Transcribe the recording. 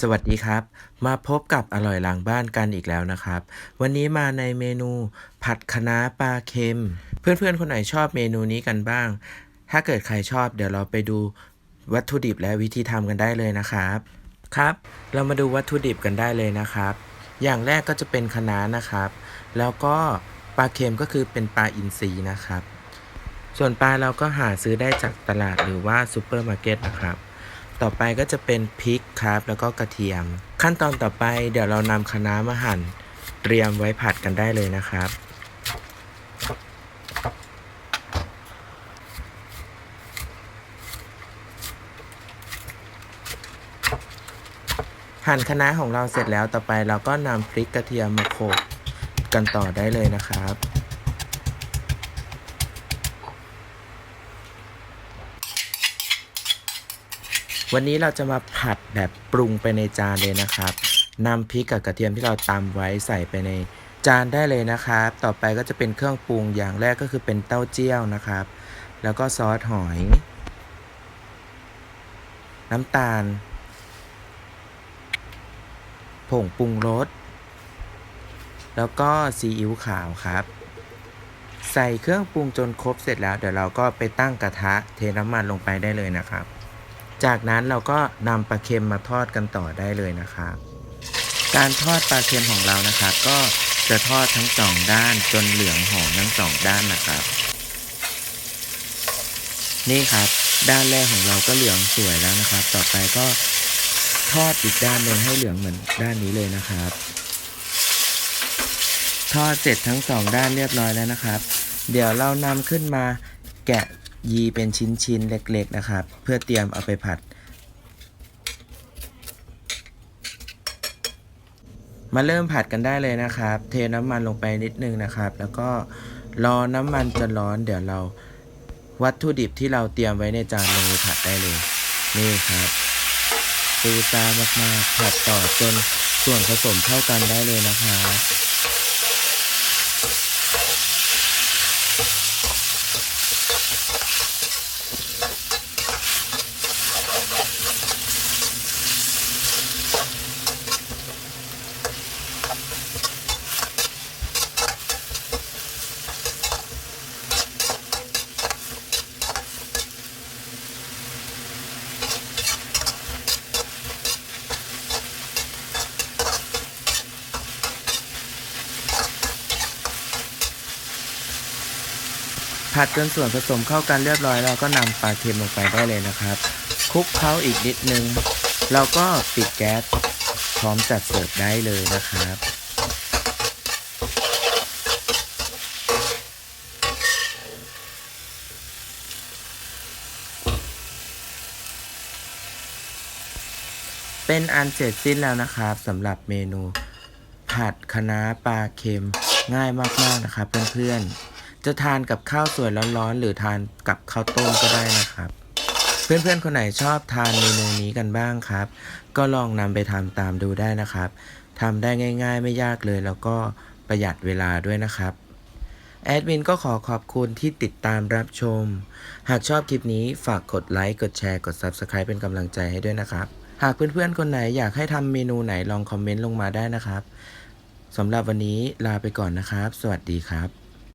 สวัสดีครับ มาพบกับอร่อยหลังบ้านกันอีกแล้วนะครับ วันนี้มาในเมนูผัดคะน้าปลาเค็ม เพื่อนๆ คนไหนชอบเมนูนี้กันบ้าง ถ้าเกิดใครชอบเดี๋ยวเราไปดูวัตถุดิบและวิธีทำกันได้เลยนะครับ ครับ เรามาดูวัตถุดิบกันได้เลยนะครับ อย่างแรกก็จะเป็นคะน้านะครับ แล้วก็ปลาเค็มก็คือเป็นปลาอินทรีนะครับ ส่วนปลาเราก็หาซื้อได้จากตลาดหรือว่าซูเปอร์มาร์เก็ตนะครับ ต่อไปก็จะเป็นพริกครับ แล้วก็กระเทียม ขั้นตอนต่อไปเดี๋ยวเรานำคะน้ามาหั่น เตรียมไว้ผัดกันได้เลยนะครับหั่นคะน้าของเราเสร็จแล้วต่อไปเราก็นำพริกกระเทียมมาโขลกกันต่อได้เลยนะครับ วันนี้เราจะมาผัดแบบปรุงไปในจานเลยนะครับนำพริกกับกระเทียมที่เราตำไว้ใส่ไปในจานได้เลยนะครับ ต่อไปก็จะเป็นเครื่องปรุงอย่างแรกก็คือเป็นเต้าเจี้ยวนะครับ แล้วก็ซอสหอย น้ำตาล ผงปรุงรส แล้วก็ซีอิ๊วขาวครับ ใส่เครื่องปรุงจนครบเสร็จแล้ว เดี๋ยวเราก็ไปตั้งกระทะเทน้ำมันลงไปได้เลยนะครับ จากนั้นเราก็นำปลาเค็มมาทอดกันต่อได้เลยนะครับ การทอดปลาเค็มของเรานะครับ ก็จะทอดทั้งสองด้านจนเหลืองหอมทั้งสองด้านนะครับ นี่ครับ ด้านแรกของเราก็เหลืองสวยแล้วนะครับ ต่อไปก็ทอดอีกด้านหนึ่งให้เหลืองเหมือนด้านนี้เลยนะครับ ทอดเสร็จทั้งสองด้านเรียบร้อยแล้วนะครับ เดี๋ยวเรานำขึ้นมาแกะ ยีเป็นชิ้นๆ เล็กๆ นะครับ เพื่อเตรียมเอาไปผัด มาเริ่มผัดกันได้เลยนะครับ เทน้ำมันลงไปนิดนึงนะครับ แล้วก็รอน้ำมันจะร้อน เดี๋ยวเราวัตถุดิบที่เราเตรียมไว้ในจานลงไปผัดได้เลย นี่ครับตูตามากๆ ผัดต่อจนส่วนผสมเข้ากันได้เลยนะครับ ผัดจนส่วนผสมเข้ากันเรียบร้อยเราก็นำปลาเค็มลงไปได้เลยนะครับคลุกเคล้าอีกนิดนึง เราก็ปิดแก๊สพร้อมจัดเสิร์ฟได้เลยนะครับเป็นอันเสร็จสิ้นแล้วนะครับสำหรับเมนู ผัดคะน้าปลาเค็มง่ายมากๆนะครับเพื่อนๆ จะทานกับข้าวสวยร้อนๆ หรือทานกับข้าวต้มก็ได้นะครับ เพื่อนๆ คนไหนชอบทานเมนูนี้กันบ้างครับ ก็ลองนำไปทำตามดูได้นะครับทำได้ง่าย ๆ ไม่ยากเลย แล้วก็ประหยัดเวลาด้วยนะครับแอดมินก็ขอขอบคุณที่ติดตามรับชม หากชอบคลิปนี้ฝากกดไลค์ กดแชร์ กด Subscribe เป็นกำลังใจให้ด้วยนะครับ หากเพื่อนๆ คนไหนอยากให้ทำเมนูไหนลองคอมเมนต์ลงมาได้นะครับสำหรับวันนี้ลาไปก่อนนะครับ สวัสดีครับ